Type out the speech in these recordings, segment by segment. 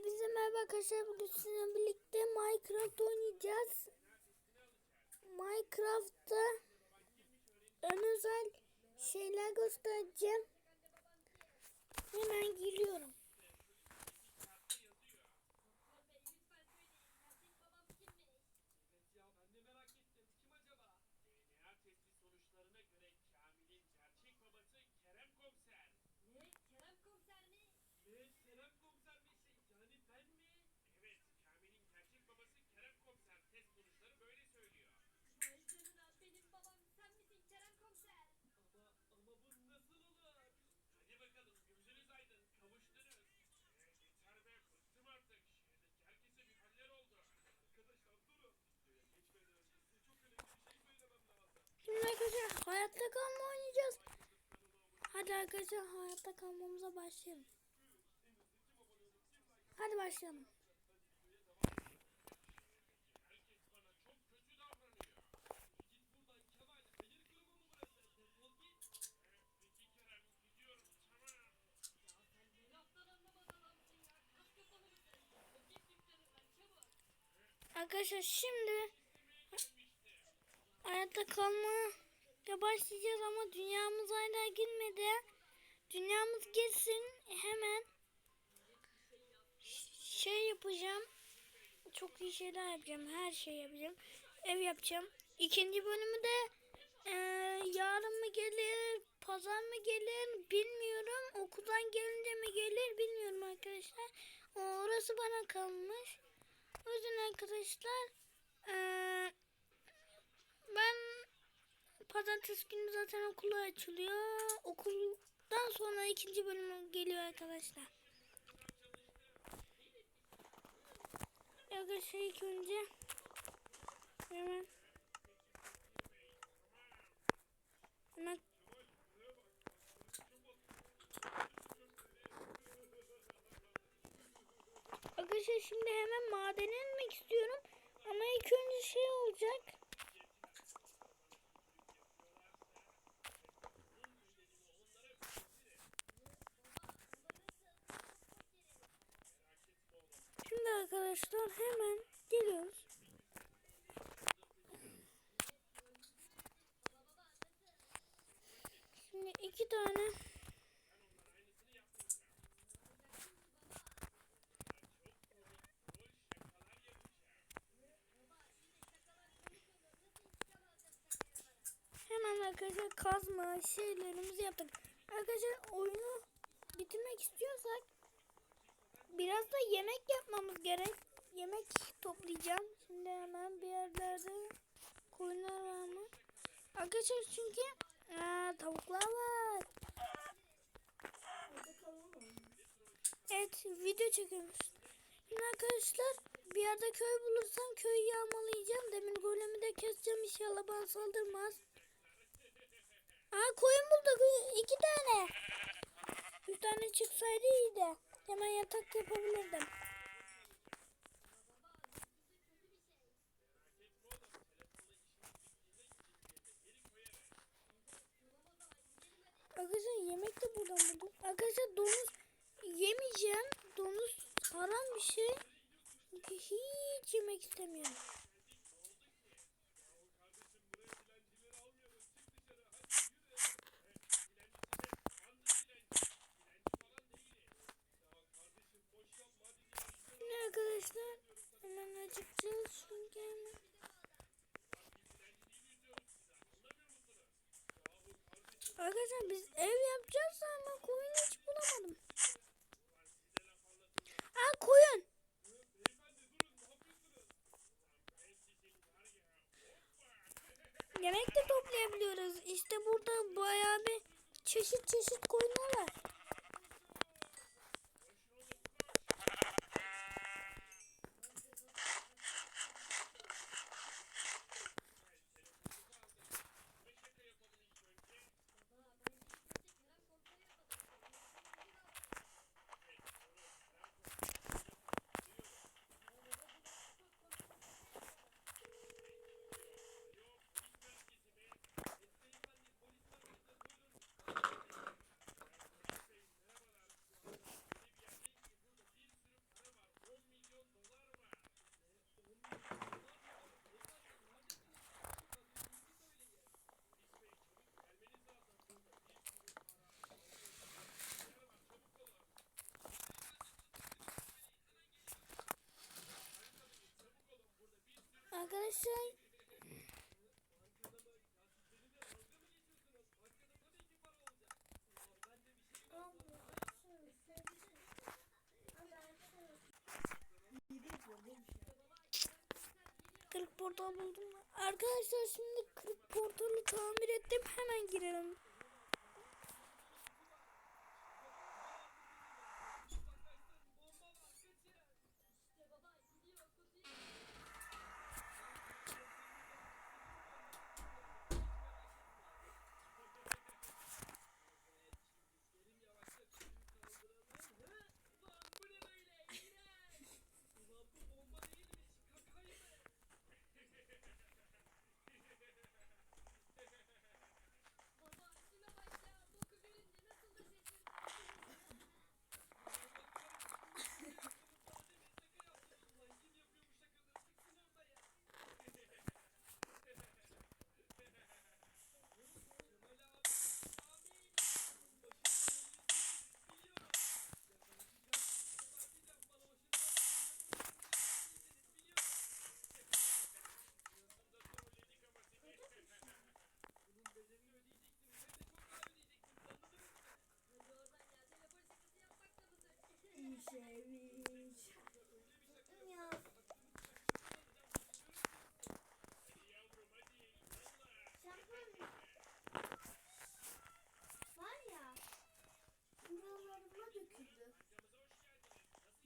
Hepinize merhaba arkadaşlar. Bugün sizinle birlikte Minecraft oynayacağız. Minecraft'ta ön özel şeyler göstereceğim. Hemen giriyorum. Hayatta kalma oynayacağız. Hadi arkadaşlar hayatta kalmamıza başlayalım. Hadi başlayalım. Arkadaşlar şimdi hayatta kalmaya başlayacağız ama dünyamız hala girmedi. Dünyamız girsin hemen şey yapacağım. Çok iyi şeyler yapacağım. Her şey yapacağım. Ev yapacağım. İkinci bölümü de eee, yarın mı gelir, pazar mı gelir bilmiyorum. Okuldan gelince mi gelir bilmiyorum arkadaşlar. Orası bana kalmış. O yüzden arkadaşlar eee, ben pazartesi günü zaten okullar açılıyor. Okuldan sonra ikinci bölüm geliyor arkadaşlar. Arkadaşlar ilk önce hemen hemen Arkadaşlar şimdi hemen madene inmek istiyorum. Ama ilk önce şey olacak. Şimdi arkadaşlar hemen geliyoruz. Şimdi iki tane hemen arkadaşlar kazma şeylerimizi yaptık. Arkadaşlar oyunu bitirmek istiyorsak biraz da yemek yapmamız gerek. Yemek toplayacağım. Şimdi hemen bir yerlerde koyunlar var mı? Arkadaşlar çünkü aa, tavuklar var. Evet video çekiyoruz. Şimdi arkadaşlar bir yerde köy bulursam köyü yağmalayacağım. Demin golemi de keseceğim inşallah bana saldırmaz. Aa koyun bulduk iki tane. Üç tane çıksaydı iyiydi. Hemen yatak yapabilirdim. Arkadaşlar buradan buldum. Arkadaşlar domuz yemeyeceğim. Domuz haram bir şey. Çünkü hiç yemek istemiyorum. Şimdi arkadaşlar hemen acıkacağız çünkü hemen. Arkadaşlar biz ev Arkadaşlar Kırık portal buldum. Arkadaşlar şimdi kırık portalı tamir ettim. Hemen girelim.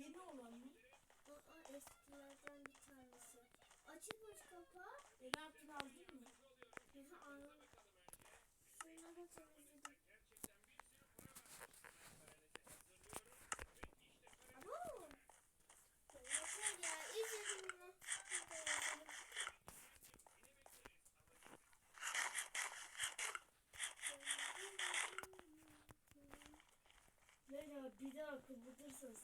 Yeni olan mı? Aa, eskilerden bir tanesi. Açılmış kapağı. Renat'ın aldın mı? Bizi anladım. Şunları temizledim. Abo! Yeter ya. İzledim bunu. İzledim. Leyla bir daha kapatırsan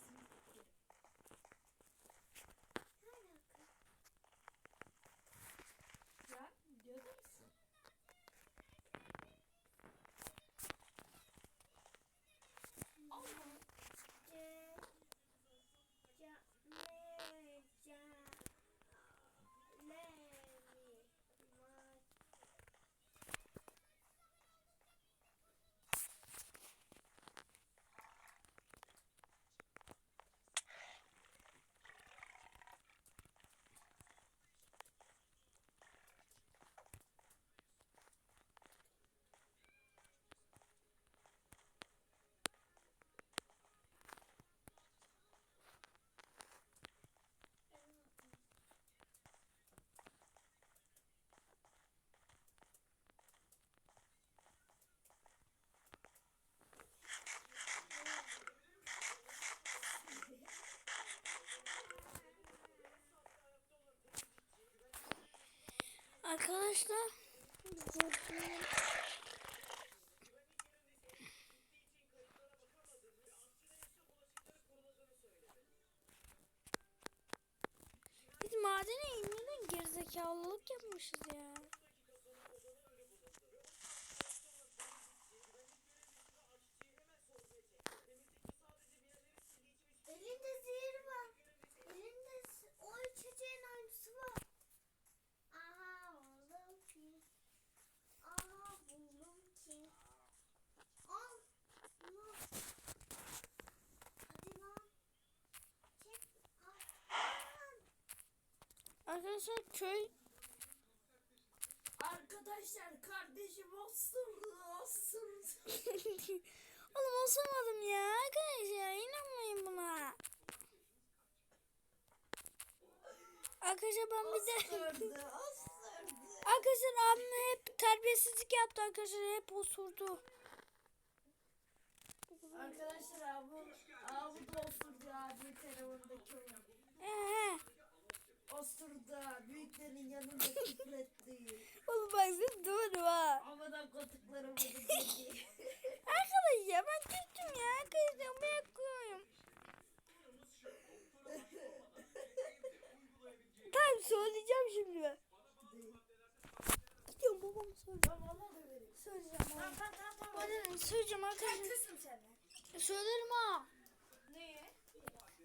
arkadaşlar Biz madene inmeden gerizekalılık yapmışız ya. Elinde zehir var. Elinde s- o içeceğin aynısı var. Aha oğlum ki. Aha buldum ki. Al. Bunu. Hadi lan. Çek. Al. Al. Arkadaşlar köy Arkadaşlar kardeşim olsun olsun. Oğlum olsamadım ya arkadaşlar inanmayın buna. Arkadaşlar ben bir de arkadaşlar abim hep terbiyesizlik yaptı arkadaşlar hep osurdu. Arkadaşlar abi, abi da osturdu abi telefondaki oyun. Ee, Osturdu büyüklerin yanında küfretti. oğlum bak sen doğru ha. Havadan koltuklarımı dedi. Arkadaşlar ben küstüm ya arkadaşlar bırakıyorum. tamam söyleyeceğim şimdi ben. Gidiyorum babam söyle. Tamam ona da vereyim. Söyleyeceğim babam. tamam tamam. tamam. Bana söyleyeceğim arkadaşlar. Kızım sen. Söylerim ha. Neye?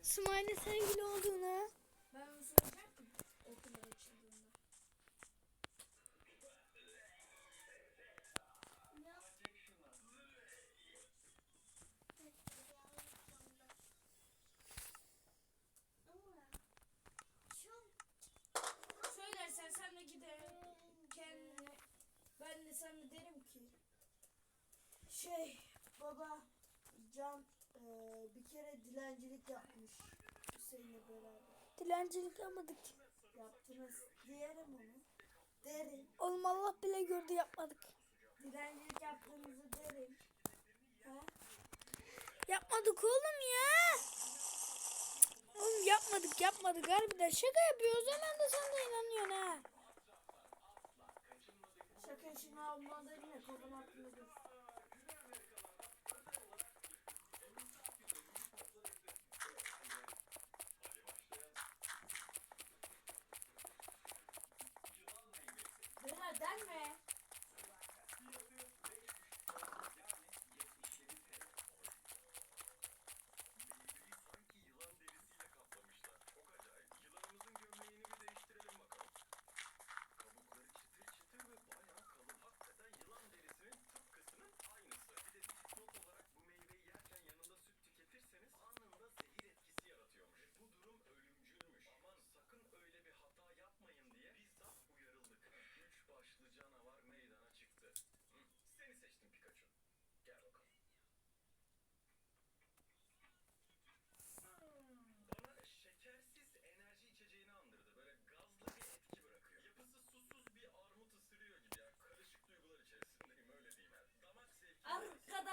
Smiley sevgili olduğunu. dilencilik yapmış Hüseyin'le beraber. Dilencilik yapmadık. Yaptınız. Diyelim onu. Derim. Oğlum Allah bile gördü yapmadık. Dilencilik yaptığınızı derim. Ha? Yapmadık oğlum ya. Oğlum yapmadık yapmadık harbiden şaka yapıyoruz hemen de sen de inanıyorsun ha. Şaka işini almadığını ne kodumak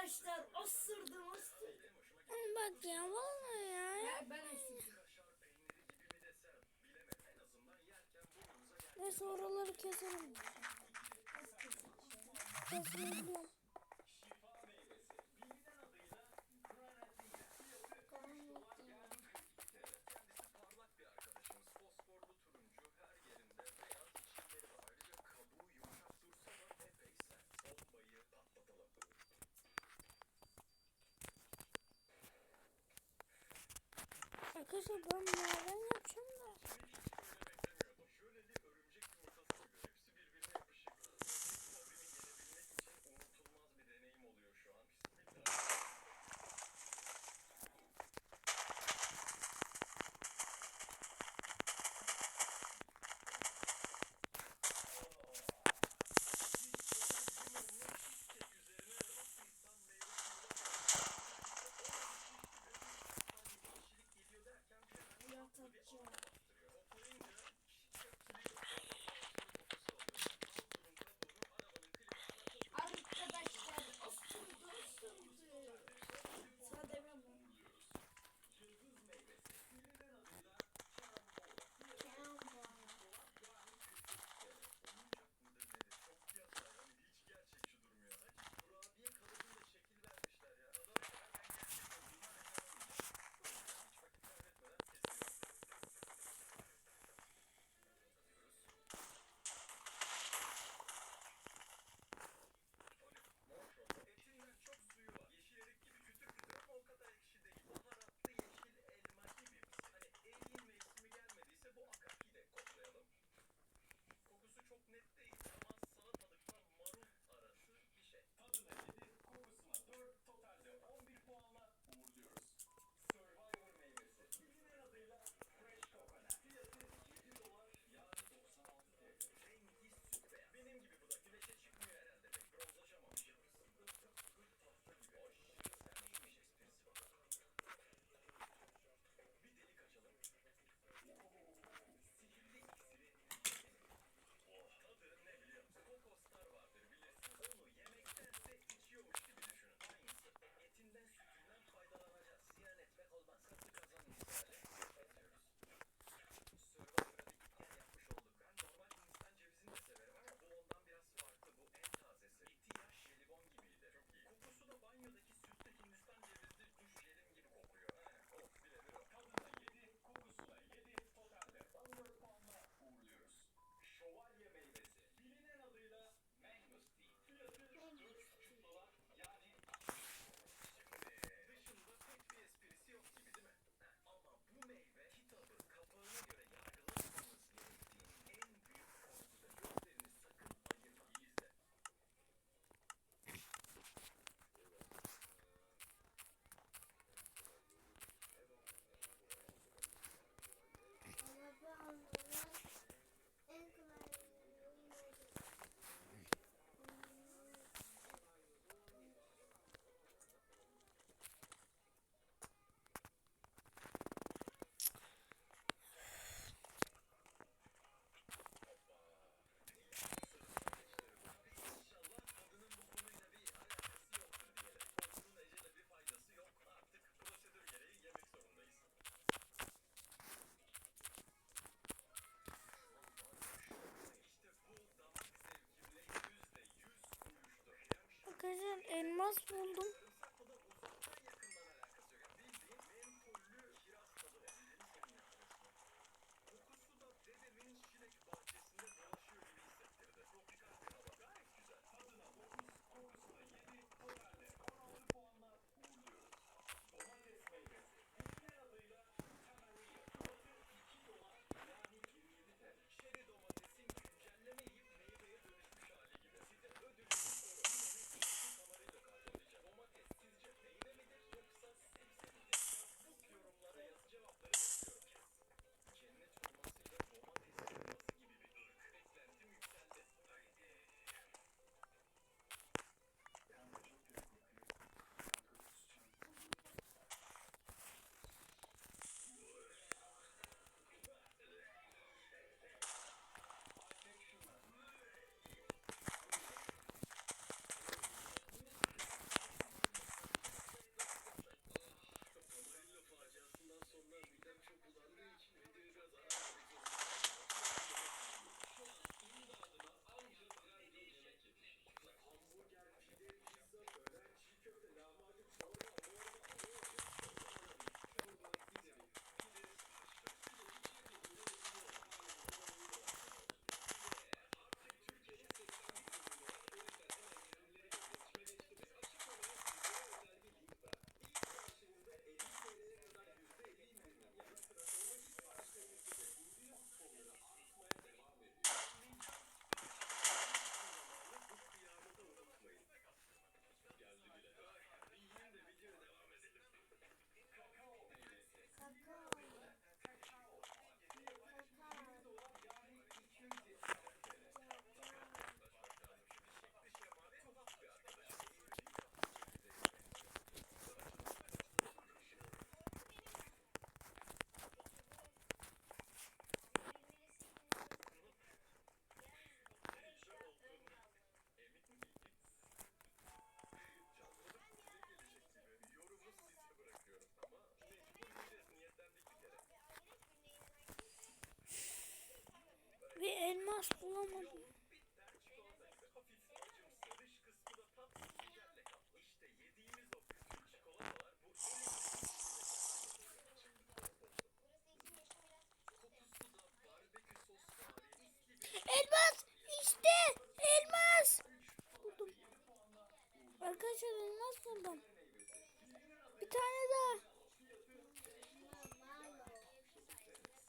arkadaşlar osurdum. Bak ya vallahi ya. ya ben osurdum. Neyse oraları keselim. Keselim. Arkadaşlar elmas buldum.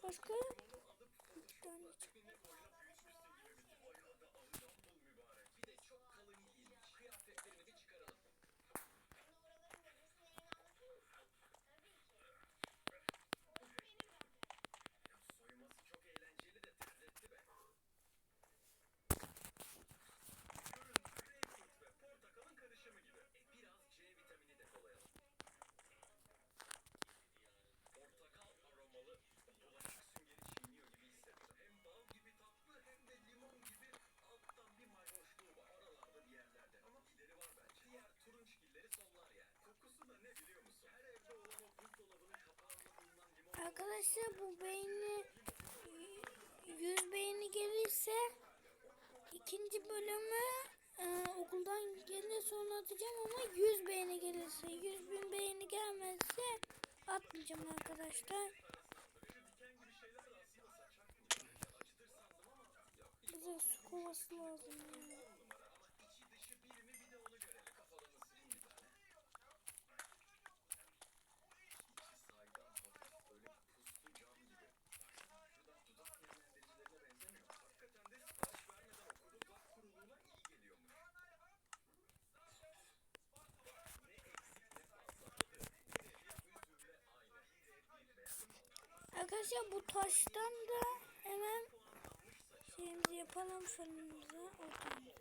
Başka? Bir tane çıktı. Arkadaşlar bu beğeni 100 beğeni gelirse ikinci bölümü e, okuldan gelince sonra atacağım ama 100 beğeni gelirse 100 bin beğeni gelmezse atmayacağım arkadaşlar. Bize su kovası lazım. ya. Arkadaşlar bu taştan da hemen şeyimizi yapalım fırınımıza ortamıza.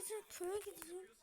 gideceğim, köye gideceğim.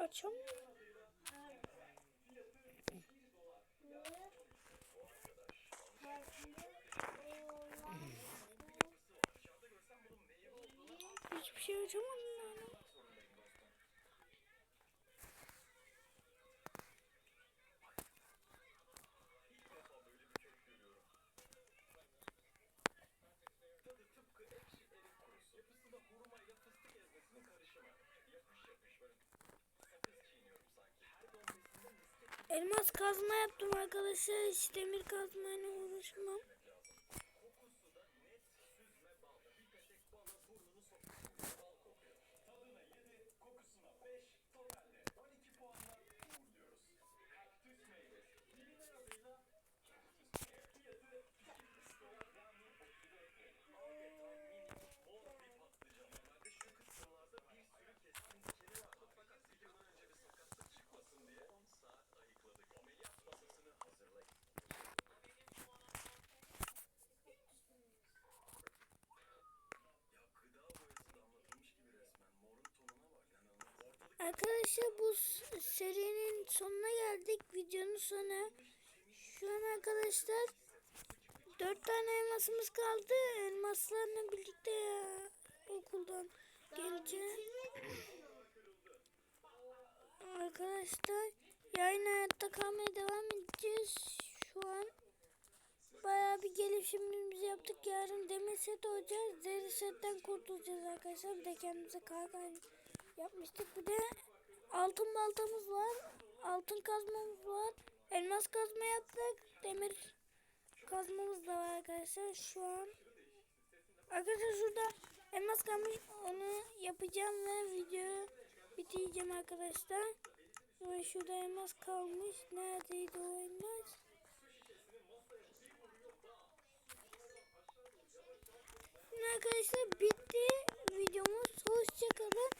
açamıyorum. Hiçbir şey açamadım. Elmas kazma yaptım arkadaşlar. Hiç demir kazmayla uğraşmam. Arkadaşlar bu serinin sonuna geldik. Videonun sonu. Şu an arkadaşlar dört tane elmasımız kaldı. Elmaslarla birlikte ya, okuldan geleceğim. Arkadaşlar yayın hayatta kalmaya devam edeceğiz. Şu an bayağı bir gelişimimizi yaptık. Yarın demir set olacağız. Deri setten kurtulacağız arkadaşlar. Bir de kendimize kalkan yapmıştık. Bir de altın baltamız var. Altın kazmamız var. Elmas kazma yaptık. Demir kazmamız da var arkadaşlar. Şu an arkadaşlar şurada elmas kalmış. Onu yapacağım ve videoyu bitireceğim arkadaşlar. Ve şurada elmas kalmış. Neredeydi o elmas? Arkadaşlar bitti videomuz. Hoşçakalın.